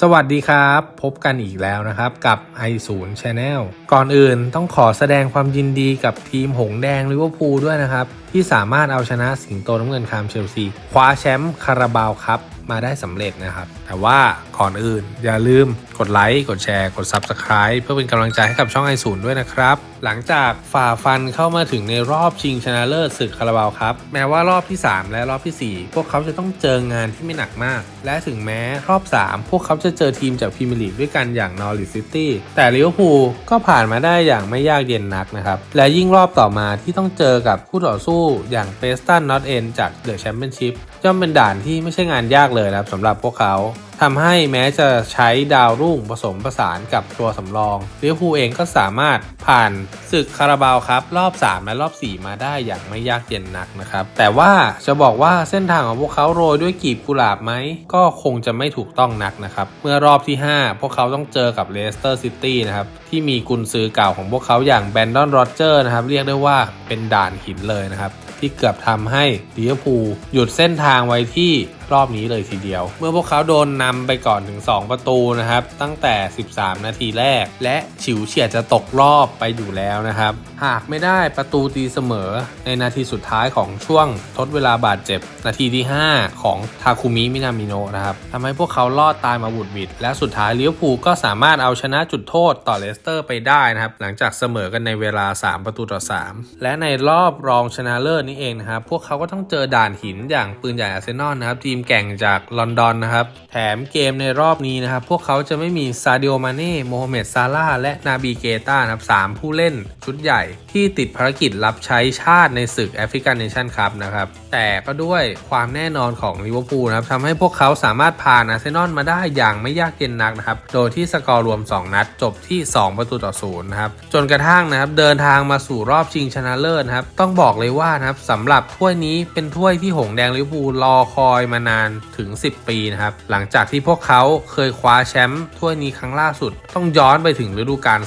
สวัสดีครับ พบกันอีกแล้วนะครับกับ i0 Channel ก่อนอื่นต้องขอแสดงความยินดีกับทีมหงแดงลิเวอร์พูลด้วยนะครับ ที่สามารถเอาชนะสิงโตน้ำเงินคามเชลซีคว้าแชมป์คาราบาวครับมาได้สำเร็จนะครับ แต่ว่าก่อนอื่นอย่าลืมกดไลค์กดแชร์กด Subscribe เพื่อเป็นกำลังใจให้กับช่อง i0 ด้วยนะครับ หลังจากฝ่าฟันเข้ามาถึงในรอบชิงชนะเลิศศึกคาราบาวครับ แม้ว่ารอบที่ 3 และรอบทีสี่ 4 พวกเขาจะต้องเจองานที่ไม่หนักมาก และถึงแม้รอบ 3 พวกเขาจะเจอทีมจากพรีเมียร์ลีกด้วยกันอย่างนอริสซิตี้แต่ลิเวอร์พูลก็ผ่านมาได้อย่างไม่ยากเย็นนักนะครับ และยิ่งรอบต่อมาที่ต้องเจอกับคู่ต่อสู้อย่างเปสตันนอตเอนจากเดอะแชมเปี้ยนชิพย่อมเป็นด่านที่ไม่ใช่งานยากเลยนะครับสำหรับพวกเขา ทำให้แม้จะใช้ดาวรุ่งผสมผสานกับตัวสำรองลิเวอร์พูลเองก็สามารถผ่านศึกคาราบาวครับ รอบ 3 และรอบ 4 มาได้อย่างไม่ยากเย็นนักนะครับ แต่ว่าจะบอกว่าเส้นทางของพวกเขาโรยด้วยกีบกุหลาบไหม ก็คงจะไม่ถูกต้องนักนะครับ เมื่อรอบที่ 5 พวกเขาต้องเจอกับเลสเตอร์ซิตี้นะครับที่มีกุนซือเก่าของพวกเขาอย่างแบนดอนโรเจอร์นะครับเรียกได้ว่าเป็นด่านหินเลยนะครับที่เกือบทำให้ลิเวอร์พูลหยุดเส้นทางไว้ที่ รอบนี้เลยทีเดียว เมื่อพวกเขาโดนนำไปก่อนถึง 2 ประตูนะครับ ตั้งแต่ 13 นาทีแรก และฉิวเฉียดจะตกรอบไปอยู่แล้วนะครับ หากไม่ได้ประตูตีเสมอในนาทีสุดท้ายของช่วงทดเวลาบาดเจ็บ นาทีที่ 5 ของทาคุมิมินามิโนะนะครับทำให้พวกเขาลอดตายมาบุดหวิด และสุดท้ายลิเวภูก็สามารถเอาชนะจุดโทษต่อเลสเตอร์ไปได้นะครับ หลังจากเสมอกันในเวลา 3 ประตูต่อ 3 และในรอบรองชนะเลิศนี่เองนะครับพวกเขาก็ต้องเจอด่านหินอย่างปืนใหญ่อาร์เซนอลนะครับทีมแก่งจากลอนดอนนะครับ แถมเกมในรอบนี้นะครับ พวกเขาจะไม่มีซาดิโอมาเน่โมฮัมเหม็ดซาร่าและนาบีเกตานะครับสามผู้เล่นชุดใหญ่ที่ติดภารกิจรับใช้ชาติในศึกแอฟริกันเนชั่นคัพนะครับ แต่ก็ด้วยความแน่นอนของลิเวอร์พูลนะครับทำให้พวกเขาสามารถผ่านอาร์เซนอลมาได้อย่างไม่ยากเย็นนักนะครับ โดยที่สกอร์รวม 2 นัด จบที่ 2 ประตูต่อศูนย์นะครับ จนกระทั่งนะครับเดินทางมาสู่รอบชิงชนะเลิศนะครับ ต้องบอกเลยว่านะครับสำหรับถ้วยนี้เป็นถ้วยที่หงแดงลิเวอร์พูลรอคอยมานานถึง 10 ปีนะครับ หลังจากที่พวกเขาเคยคว้าแชมป์ถ้วยนี้ครั้งล่าสุด ต้องย้อนไปถึงฤดูกาล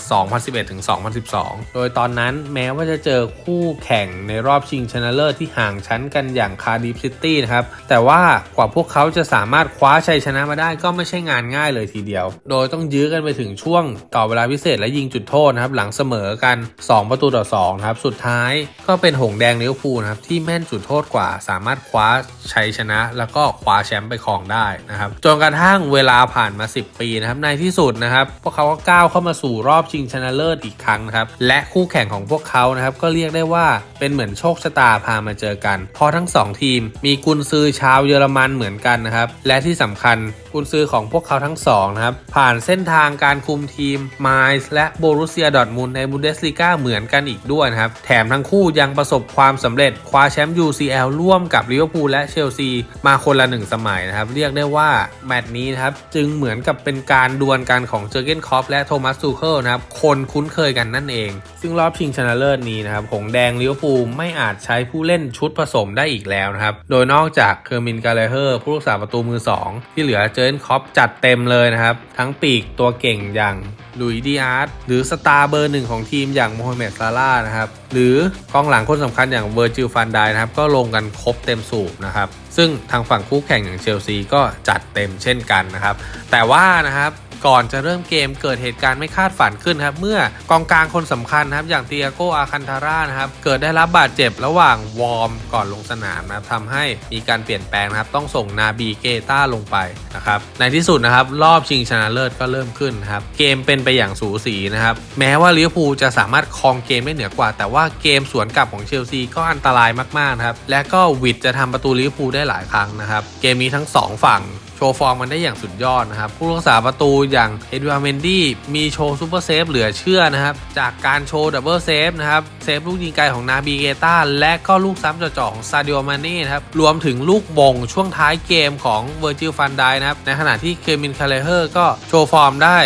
2011-2012 โดยตอนนั้นแม้ว่าจะเจอคู่แข่งในรอบชิงชนะเลิศที่ห่างชั้นกันอย่างคาร์ดิฟซิตี้นะครับ แต่ว่ากว่าพวกเขาจะสามารถคว้าชัยชนะมาได้ก็ไม่ใช่งานง่ายเลยทีเดียว โดยต้องยื้อกันไปถึงช่วงต่อเวลาพิเศษและยิงจุดโทษนะครับ หลังเสมอกัน 2 ประตูต่อ2นะครับ สุดท้ายก็เป็นหงแดงเลิเวอร์พูนะครับที่แม่นจุดโทษกว่าสามารถคว้าชัยชนะ แล้วก็คว้าแชมป์ไปครองได้นะครับจนกระทั่งเวลาผ่านมา 10 ปีนะครับในที่สุดนะครับพวกเขาก็ก้าวเข้ามาสู่รอบชิงชนะเลิศอีกครั้งนะครับและคู่แข่งของพวกเขานะครับก็เรียกได้ว่าเป็นเหมือนโชคชะตาพามาเจอกันเพราะทั้งสองทีม มีกุนซือชาวเยอรมันเหมือนกันนะครับและที่สำคัญกุนซือของพวกเขาทั้งสองนะครับผ่านเส้นทางการคุมทีมไมล์และโบรุเซียดอทมุนในบุนเดสลีกาเหมือนกันอีกด้วยนะครับแถมทั้งคู่ยังประสบความสำเร็จคว้าแชมป์ UCL ร่วมกับลิเวอร์พูลและเชลซีมาคนละหนึ่งสมัยนะครับ เรียกได้ว่าแมตช์นี้นะครับ จึงเหมือนกับเป็นการดวลกันของเจอร์เกนคอปและโทมัสซูเคิลนะครับ คนคุ้นเคยกันนั่นเอง ซึ่งรอบชิงชนะเลิศนี้นะครับ หงแดงลิเวอร์พูลไม่อาจใช้ผู้เล่นชุดผสมได้อีกแล้วนะครับ โดยนอกจากเคอร์มินกาเลเฮอร์ผู้รักษาประตูมือ 2 ที่เหลือเจอร์เกนคอปจัดเต็มเลยนะครับ ทั้งปีกตัวเก่งอย่างลุยดีอาร์ตหรือสตาร์เบอร์หนึ่งของทีมอย่างโมฮัมเหม็ดซาร่านะครับหรือกองหลังคนสำคัญอย่างเวอร์จิลฟันไดนะครับ ก็ลงกันครบเต็มสูบนะครับ ซึ่งทางฝั่งคู่แข่งอย่างเชลซีก็จัดเต็มเช่นกันนะครับ แต่ว่านะครับ ก่อนจะเริ่มเกมเกิดเหตุการณ์ไม่คาดฝันขึ้นครับ เมื่อกองกลางคนสำคัญครับ อย่างเตียโกอาคันทาร่านะครับ เกิดได้รับบาดเจ็บระหว่างวอร์มก่อนลงสนามนะครับทำให้มีการเปลี่ยนแปลงนะครับ ต้องส่งนาบีเกต้าลงไปนะครับ ในที่สุดนะครับ รอบชิงชนะเลิศก็เริ่มขึ้นครับ เกมเป็นไปอย่างสูสีนะครับ แม้ว่าลิเวอร์พูลจะสามารถครองเกมได้เหนือกว่า แต่ว่าเกมสวนกลับของเชลซีก็อันตรายมากๆนะครับ และก็วิดจะทำประตูลิเวอร์พูลได้หลายครั้งนะครับ เกมนี้ทั้งสองฝั่ง โชว์ฟอร์มมันได้อย่างสุดยอดนะครับ ผู้รักษาประตูอย่างเอ็ดวาร์เมนดี้มีโชว์ซูเปอร์เซฟเหลือเชื่อนะครับ จากการโชว์ดับเบิลเซฟนะครับ เซฟลูกยิงไกลของนาบีเกต้าและก็ลูกซ้ำจ่อๆของซาดิโอมาเน่นะครับ รวมถึงลูกบงช่วงท้ายเกมของเวอร์จิลฟันไดนะครับ ในขณะที่เคมินคาเลเฮอร์ก็โชว์ฟอร์มได้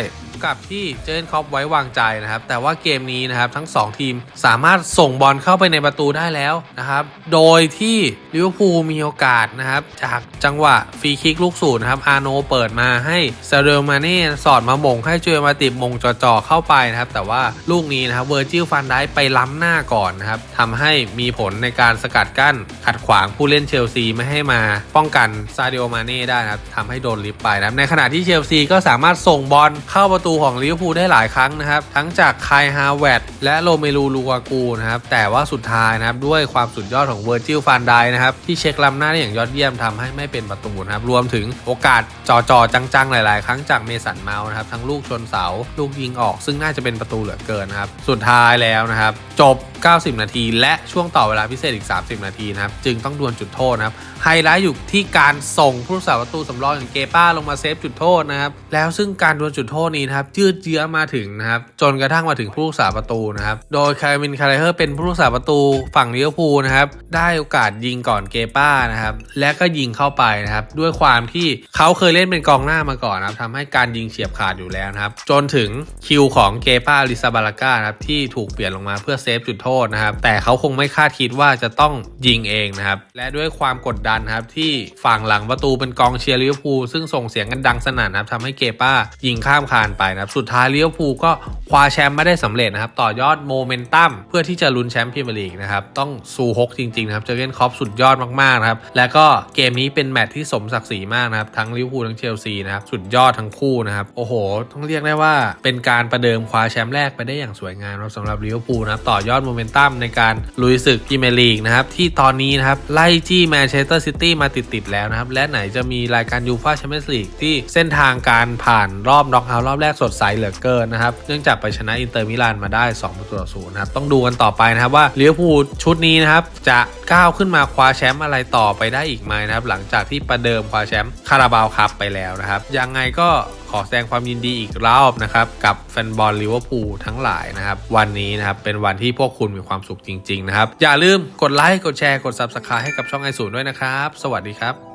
กับที่เจนคอปไว้วางใจนะครับ แต่ว่าเกมนี้นะครับทั้ง 2 ทีมสามารถส่งบอลเข้าไปในประตูได้แล้วนะครับ โดยที่ลิเวอร์พูลมีโอกาสนะครับ จากจังหวะฟรีคิกลูกสูตรนะครับ อาโนเปิดมาให้ซาเดลมาเน่สอดมาหมงให้เจอมาติมงจ่อๆเข้าไปนะครับ แต่ว่าลูกนี้นะครับเวอร์จิลฟันได้ไปล้ำหน้าก่อนนะครับทำให้มีผลในการสกัดกั้นขัดขวางผู้เล่นเชลซีไม่ให้มาป้องกันซาดิโอมาเน่ได้นะครับทำให้โดนลิฟต์ไปนะครับในขณะที่เชลซีก็สามารถส่งบอลเข้าประตููของลิเวอร์พูลได้หลายครั้งนะครับ ทั้งจากคายฮาเวตและโรเมลูลูกากูนะครับ แต่ว่าสุดท้ายนะครับ ด้วยความสุดยอดของเวอร์จิลฟานไดนะครับ ที่เช็คล้ำหน้าได้อย่างยอดเยี่ยมทำให้ไม่เป็นประตูนะครับ รวมถึงโอกาสจ่อๆจังๆ หลาย ๆ ครั้งจากเมสันเมาส์นะครับ ทั้งลูกชนเสา ลูกยิงออก ซึ่งน่าจะเป็นประตูเหลือเกินนะครับ สุดท้ายแล้วนะครับ จบ 90 นาที และช่วงต่อเวลาพิเศษอีก 30 นาทีนะครับจึงต้องดวลจุดโทษนะครับไฮไลท์อยู่ที่การส่งผู้รักษาประตูสำรองอย่างเกป้าลงมาเซฟจุดโทษนะครับแล้วซึ่งการดวลจุดโทษนี้นะครับยืดเยื้อมาถึงนะครับจนกระทั่งมาถึงผู้รักษาประตูนะครับโดยคาร์มินคาร์เฮอร์เป็นผู้รักษาประตูฝั่งลิเวอร์พูลนะครับได้โอกาสยิงก่อนเกป้านะครับและก็ยิงเข้าไปนะครับด้วยความที่เขาเคยเล่นเป็นกองหน้ามาก่อนนะครับทำให้การยิงเฉียบขาดอยู่แล้วนะครับจนถึงคิวของเกป้าลิซาบาลาก้านะครับที่ถูกเปลี่ยนลงมาเพื่อเซฟจุดโทษนะครับ แต่เขาคงไม่คาดคิดว่าจะต้องยิงเองนะครับ และด้วยความกดดันครับที่ฝั่งหลังประตูเป็นกองเชียร์ลิเวอร์พูลซึ่งส่งเสียงกันดังสนั่นนะครับทำให้เกป้ายิงข้ามคานไปนะครับ สุดท้ายลิเวอร์พูลก็คว้าแชมป์ไม่ได้สำเร็จนะครับ ต่อยอดโมเมนตัมเพื่อที่จะลุ้นแชมป์พรีเมียร์ลีกนะครับ ต้องซูฮกจริงๆนะครับเจอร์เกนคอปสุดยอดมากๆนะครับ และก็เกมนี้เป็นแมตช์ที่สมศักดิ์ศรีมากนะครับ ทั้งลิเวอร์พูลทั้งเชลซีนะครับ สุดยอดทั้งคู่นะครับ โอ้โห ต้องเรียกได้ว่าเป็นการประเดิมคว้าแชมป์แรกไปได้อย่างสวยงามครับสำหรับลิเวอร์พูลนะครับ ต่อยอดโมเมนตัมในการลุยศึกพรีเมียร์ลีกนะครับที่ตอนนี้นะครับไล่จี้แมนเชสเตอร์ซิตี้มาติดๆแล้วนะครับและไหนจะมีรายการยูฟ่าแชมเปี้ยนส์ลีกที่เส้นทางการผ่านรอบน็อกเอาท์รอบแรกสดใสเหลือเกินนะครับเนื่องจากไปชนะอินเตอร์มิลานมาได้2ประตูต่อศูนย์นะครับต้องดูกันต่อไปนะครับว่าลิเวอร์พูลชุดนี้นะครับจะก้าวขึ้นมาคว้าแชมป์อะไรต่อไปได้อีกไหมนะครับหลังจากที่ประเดิมคว้าแชมป์คาราบาวคัพไปแล้วนะครับยังไงก็ อแสดงความยินดีอีกรอบนะครับ กับแฟนบอลลิเวอร์พูลทั้งหลายนะครับ วันนี้นะครับ เป็นวันที่พวกคุณมีความสุขจริง ๆ นะครับ อย่าลืมกดไลค์กดแชร์กด Subscribe ให้กับช่องไอศูนย์ด้วยนะครับ สวัสดีครับ